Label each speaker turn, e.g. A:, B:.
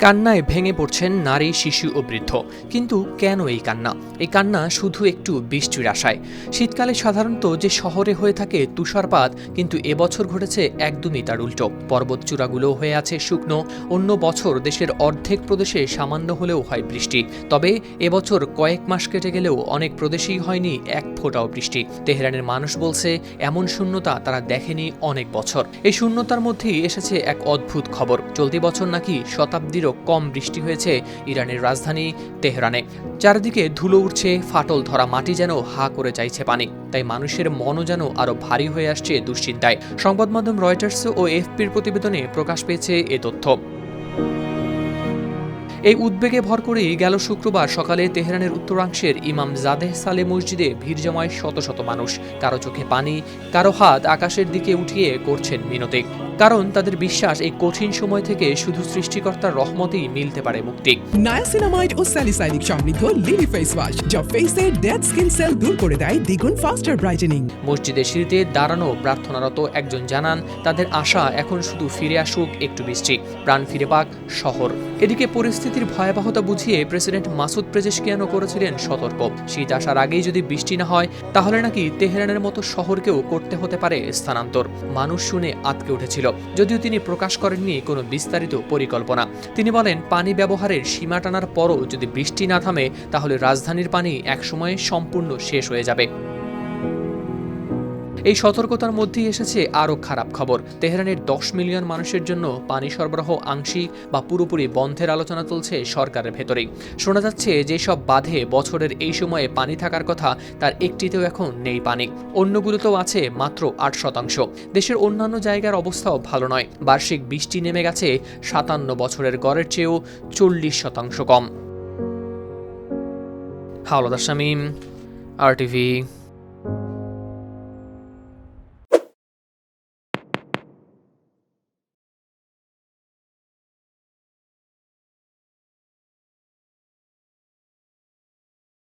A: কান্নায় ভেঙে পড়ছেন নারী, শিশু ও বৃদ্ধ। কিন্তু কেন এই কান্না? এই কান্না শুধু একটু বৃষ্টির আশায়। শীতকালে সাধারণত যে শহরে হয়ে থাকে তুষারপাত, কিন্তু এবছর ঘটেছে একদমই তার উল্টো। পর্বত চূড়াগুলো হয়ে আছে শুকনো, অন্য বছর দেশের অর্ধেক প্রদেশে সামান্য হলেও হয় বৃষ্টি। তবে এবছর কয়েক মাস কেটে গেলেও অনেক প্রদেশেই হয়নি এক ফোঁটাও বৃষ্টি। তেহরানের মানুষ বলছে, এমন শূন্যতা তারা দেখেনি অনেক বছর। এই শূন্যতার মধ্যেই এসেছে এক অদ্ভুত খবর। চলতি বছর নাকি শতাব্দীরও কম বৃষ্টি হয়েছে ইরানের রাজধানী তেহরানে। চারদিকে ধুলো উঠছে ফাটল ধরা মাটি যেন হা করে চাইছে পানি। তাই মানুষের মনও যেন আরও ভারী হয়ে আসছে দুশ্চিন্তায়। সংবাদ মাধ্যম রয়টার্স ও এফপির প্রতিবেদনে প্রকাশ পেয়েছে এ তথ্য। এই উদ্বেগে ভর করেই গেল শুক্রবার সকালে তেহরানের উত্তরাংশের ইমাম জাদেহ সালে মসজিদে ভিড় জমায় শত শত মানুষ। কারও চোখে পানি কারও হাত আকাশের দিকে উঠিয়ে করছেন মিনতি। কারণ তাদের বিশ্বাস এই কঠিন সময় থেকে শুধু সৃষ্টিকর্তার রহমতেই মিলতে পারে মুক্তি।
B: নায়াসিনামাইড ও স্যালিসাইনিক সমৃদ্ধ লিলি ফেস ওয়াশ যা ফেসের ডেড স্কিন সেল দূর করে দেয় দ্বিগুণ ফাস্টার ব্রাইটেনিং
A: মসজিদের সিঁড়িতে দাঁড়ানো প্রার্থনারত একজন জানান তাদের আশা এখন শুধু ফিরে আসুক একটু বৃষ্টি প্রাণ ফিরে পাক শহর। এদিকে পরিস্থিতির ভয়াবহতা বুঝিয়ে প্রেসিডেন্ট মাসুদ প্রেজেশকিয়ানো করেছিলেন সতর্ক। শীত আসার আগেই যদি বৃষ্টি না হয়, তাহলে নাকি তেহরানের মতো শহরকেও করতে হতে পারে স্থানান্তর। মানুষ শুনে আতকে উঠেছিল। যদিও তিনি প্রকাশ করেননি কোনো বিস্তারিত পরিকল্পনা। তিনি বলেন, পানি ব্যবহারের সীমা টানার পরও যদি বৃষ্টি না থামে, তাহলে রাজধানীর পানি একসময়ে সম্পূর্ণ শেষ হয়ে যাবে। এই সতর্কতার মধ্যেই এসেছে আরও খারাপ খবর। তেহরানের দশ মিলিয়ন মানুষের জন্য পানি সরবরাহ আংশিক বা পুরোপুরি বন্ধের আলোচনা চলছে সরকারের ভেতরেই। শোনা যাচ্ছে যেসব বাঁধে বছরের এই সময়ে পানি থাকার কথা তার একটিতেও এখন নেই পানি। অন্যগুলোতেও আছে মাত্র আট শতাংশ। দেশের অন্যান্য জায়গার অবস্থাও ভালো নয়। বার্ষিক বৃষ্টি নেমে গেছে সাতান্ন বছরের গড়ের চেয়েও চল্লিশ শতাংশ কম। Hawladar Shamim, R TV